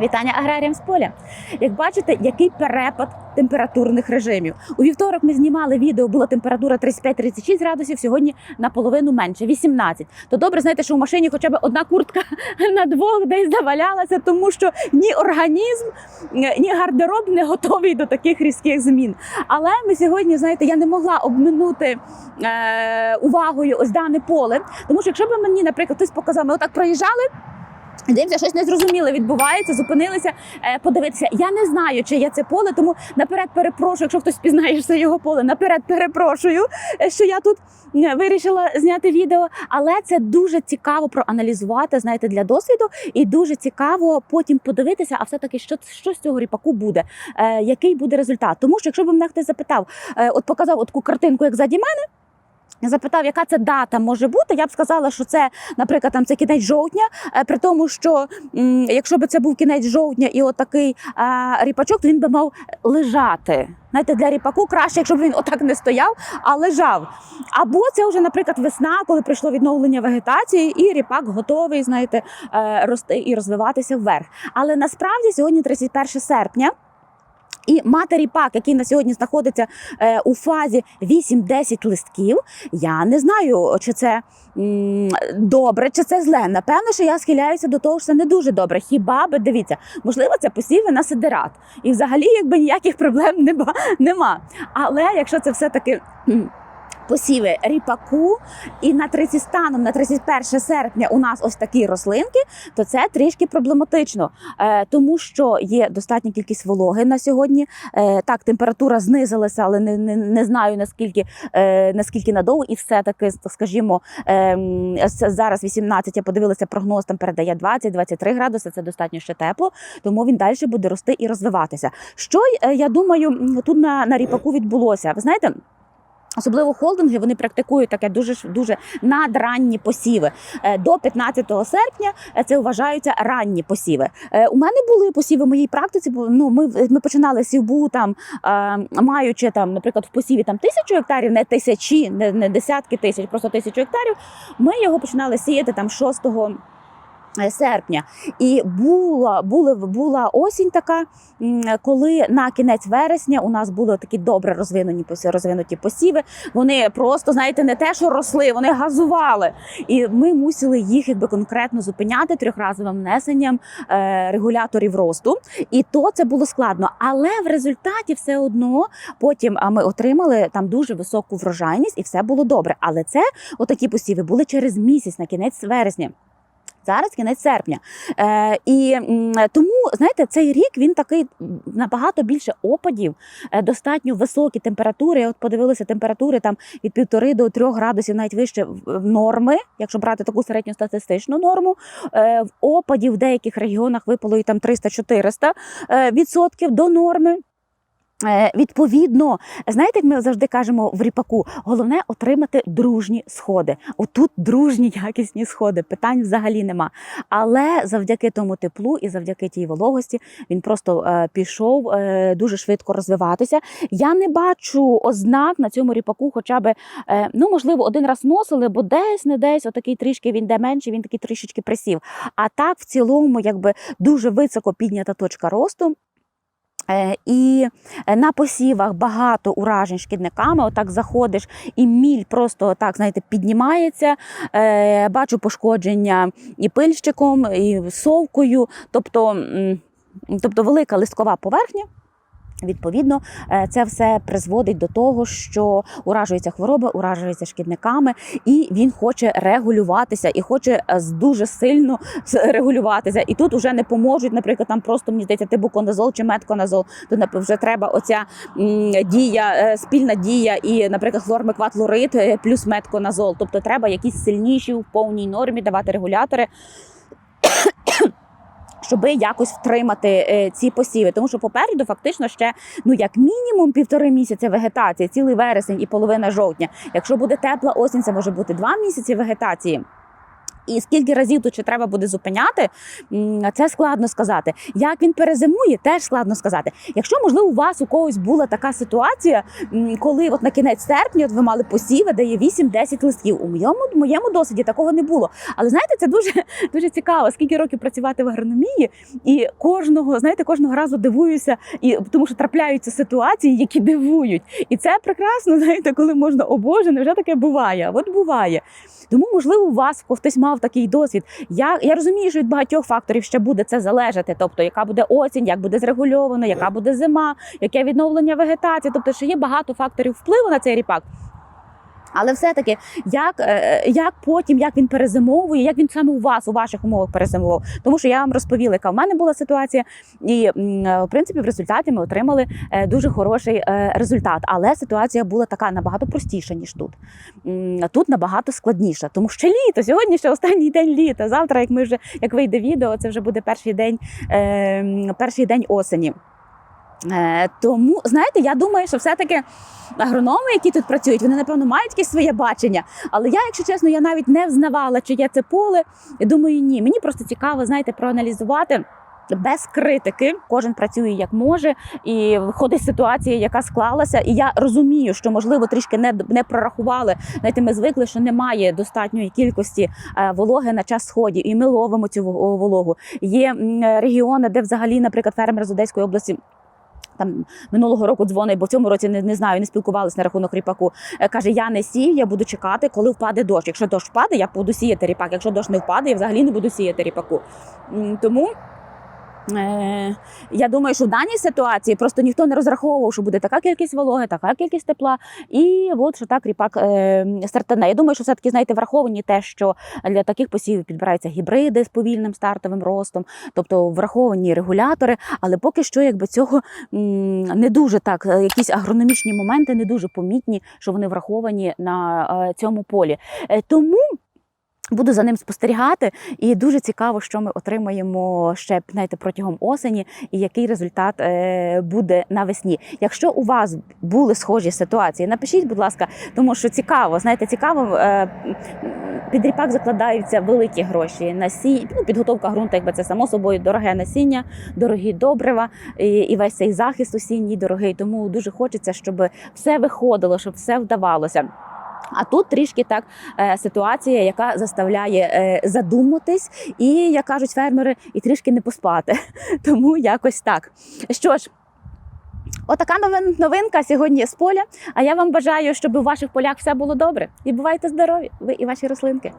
Вітання аграріям з поля. Як бачите, який перепад температурних режимів. У вівторок ми знімали відео, була температура 35-36 градусів, сьогодні наполовину менше 18. То добре, знаєте, що в машині хоча б одна куртка на двох десь завалялася, тому що ні організм, ні гардероб не готовий до таких різких змін. Але ми сьогодні, знаєте, я не могла обминути е, увагою ось дане поле, тому що якщо б мені, наприклад, хтось показав, ми отак проїжджали. Дивимося, щось незрозуміле відбувається, зупинилися е, подивитися. Я не знаю, чи є це поле, тому наперед перепрошую, якщо хтось пізнає це його поле, наперед перепрошую, е, що я тут вирішила зняти відео. Але це дуже цікаво проаналізувати, знаєте, для досвіду, і дуже цікаво потім подивитися, а все-таки що, що з цього ріпаку буде, е, який буде результат. Тому що якщо б мене хтось запитав, от показав от таку картинку, як заді мене. Запитав, яка це дата може бути. Я б сказала, що це, наприклад, там це кінець жовтня. е, При тому, що якщо б це був кінець жовтня і отакий а, ріпачок, то він би мав лежати. Знаєте, для ріпаку краще, якщо б він отак не стояв, а лежав. Або це вже, наприклад, весна, коли прийшло відновлення вегетації, і ріпак готовий, знаєте, е, рости і розвиватися вверх. Але насправді сьогодні 31 серпня. І матері пак, який на сьогодні знаходиться е, у фазі 8-10 листків, я не знаю, чи це добре, чи це зле. Напевно, що я схиляюся до того, що це не дуже добре. Хіба би дивіться, можливо, це посіви на сидерат. І взагалі, якби ніяких проблем нема. Але якщо це все-таки. Посіви ріпаку, і на 30 станом на 31 серпня у нас ось такі рослинки, то це трішки проблематично, е, тому що є достатня кількість вологи на сьогодні. Е, так, температура знизилася, але не, не, не знаю наскільки, е, наскільки надовго. І все таки, скажімо, е, м, с- зараз 18, я подивилася, прогноз там передає 20-23 градуси. Це достатньо ще тепло, тому він далі буде рости і розвиватися. Що я думаю, тут на, на ріпаку відбулося? Ви знаєте? Особливо холдинги вони практикують таке дуже дуже надранні посіви. Е, До 15 серпня е, це вважаються ранні посіви. Е, У мене були посіви в моїй практиці. бо, Ну ми ми починали сівбу там, маючи там, наприклад, в посіві там тисячу гектарів, не тисячі, не, не десятки тисяч, просто тисячу гектарів. Ми його починали сіяти там 6 е, серпня. І була, була, була осінь така, коли на кінець вересня у нас були такі добре розвинені розвинуті посіви. Вони просто, знаєте, не те, що росли, вони газували. І ми мусили їх якби конкретно зупиняти трьохразовим внесенням е, регуляторів росту. І то це було складно. Але в результаті все одно потім ми отримали там дуже високу врожайність, і все було добре. Але це отакі посіви були через місяць на кінець вересня. Зараз кінець серпня. Е, і тому, знаєте, цей рік він такий набагато більше опадів, е, достатньо високі температури. Я от подивилася температури там від півтори до трьох градусів, навіть вище норми, якщо брати таку середньостатистичну норму. Е, в опадів в деяких регіонах випало і там 300-400 е, відсотків до норми. Е, Відповідно, знаєте, як ми завжди кажемо в ріпаку, головне отримати дружні сходи. Отут дружні якісні сходи, питань взагалі нема. Але завдяки тому теплу і завдяки тій вологості він просто е, пішов е, дуже швидко розвиватися. Я не бачу ознак на цьому ріпаку, хоча би е, ну можливо один раз носили, бо десь не десь отакий трішки він де менше, він такий трішечки присів. А так в цілому, якби дуже високо піднята точка росту. Е, І е, на посівах багато уражень шкідниками. Отак заходиш, і міль просто так, знаєте, піднімається. Е, Бачу пошкодження і пильщиком, і совкою, тобто, тобто велика листкова поверхня. Відповідно, е, це все призводить до того, що уражуються хвороби, уражуються шкідниками, і він хоче регулюватися і хоче е, дуже сильно регулюватися. І тут вже не поможуть, наприклад, там просто мені здається, тибуконазол чи метконазол. Нап- вже треба оця дія, е, спільна дія, і, наприклад, хлормекватлорид плюс метконазол. Тобто треба якісь сильніші в повній нормі давати регулятори. Щоб якось втримати е, ці посіви, тому що попереду фактично ще ну як мінімум півтори місяці вегетації, цілий вересень і половина жовтня. Якщо буде тепла осінь, це може бути два місяці вегетації. І скільки разів тут ще треба буде зупиняти, це складно сказати. Як він перезимує, теж складно сказати. Якщо можливо у вас у когось була така ситуація, коли от на кінець серпня от ви мали посіви, де є 8-10 листків. У моєму моєму досвіді такого не було. Але знаєте, це дуже дуже цікаво, скільки років працювати в агрономії, і кожного знаєте, кожного разу дивуюся, і тому що трапляються ситуації, які дивують. І це прекрасно, знаєте, коли можна о Боже, невже таке буває? От буває. Тому, можливо, у вас хтось мав такий досвід. Я, я розумію, що від багатьох факторів ще буде це залежати. Тобто, яка буде осінь, як буде зрегульовано, яка буде зима, яке відновлення вегетації. Тобто, ще є багато факторів впливу на цей ріпак. Але все-таки, як, е, як потім, як він перезимовує, як він саме у вас, у ваших умовах перезимував. Тому що я вам розповіла, яка в мене була ситуація, і е, в принципі в результаті ми отримали е, дуже хороший е, результат. Але ситуація була така набагато простіша, ніж тут. Тут набагато складніша, тому що літо. Сьогодні ще останній день літа. Завтра, як ми вже як вийде відео, це вже буде перший день, е, перший день осені. Е, тому, знаєте, я думаю, що все-таки агрономи, які тут працюють, вони, напевно, мають якесь своє бачення. Але я, якщо чесно, я навіть не взнавала, чи є це поле. І думаю, ні. Мені просто цікаво, знаєте, проаналізувати. Без критики кожен працює як може, і виходить ситуація, яка склалася. І я розумію, що можливо трішки не, не прорахували. Знаєте, ми звикли, що немає достатньої кількості е, вологи на час сходів, і ми ловимо цю во- вологу. Є регіони, де взагалі, наприклад, фермер з Одеської області. Там минулого року дзвонить, бо в цьому році не, не знаю, не спілкувалися на рахунок ріпаку. Е, Каже: я не сію, я буду чекати, коли впаде дощ. Якщо дощ впаде, я буду сіяти ріпак. Якщо дощ не впаде, я взагалі не буду сіяти ріпаку. Тому. Е, я думаю, що в даній ситуації просто ніхто не розраховував, що буде така кількість вологи, така кількість тепла, і от що так ріпак е, стартане. Я думаю, що все-таки знаєте, враховані те, що для таких посівів підбираються гібриди з повільним стартовим ростом, тобто враховані регулятори, але поки що, якби цього не дуже так, е, якісь агрономічні моменти не дуже помітні, що вони враховані на цьому полі. Тому. Буду за ним спостерігати, і дуже цікаво, що ми отримаємо ще знаєте, протягом осені, і який результат е, буде навесні. Якщо у вас були схожі ситуації, напишіть, будь ласка, тому що цікаво, знаєте, цікаво. Е, під ріпак закладаються великі гроші на сі... ну, підготовка ґрунту, якби це само собою дороге насіння, дорогі добрива і весь цей захист осінній дорогий. Тому дуже хочеться, щоб все виходило, щоб все вдавалося. А тут трішки так е, ситуація, яка заставляє е, задуматись, і як кажуть фермери, і трішки не поспати. Тому якось так. Що ж. Отака новин, новинка сьогодні з поля. А я вам бажаю, щоб у ваших полях все було добре. І бувайте здорові, ви і ваші рослинки.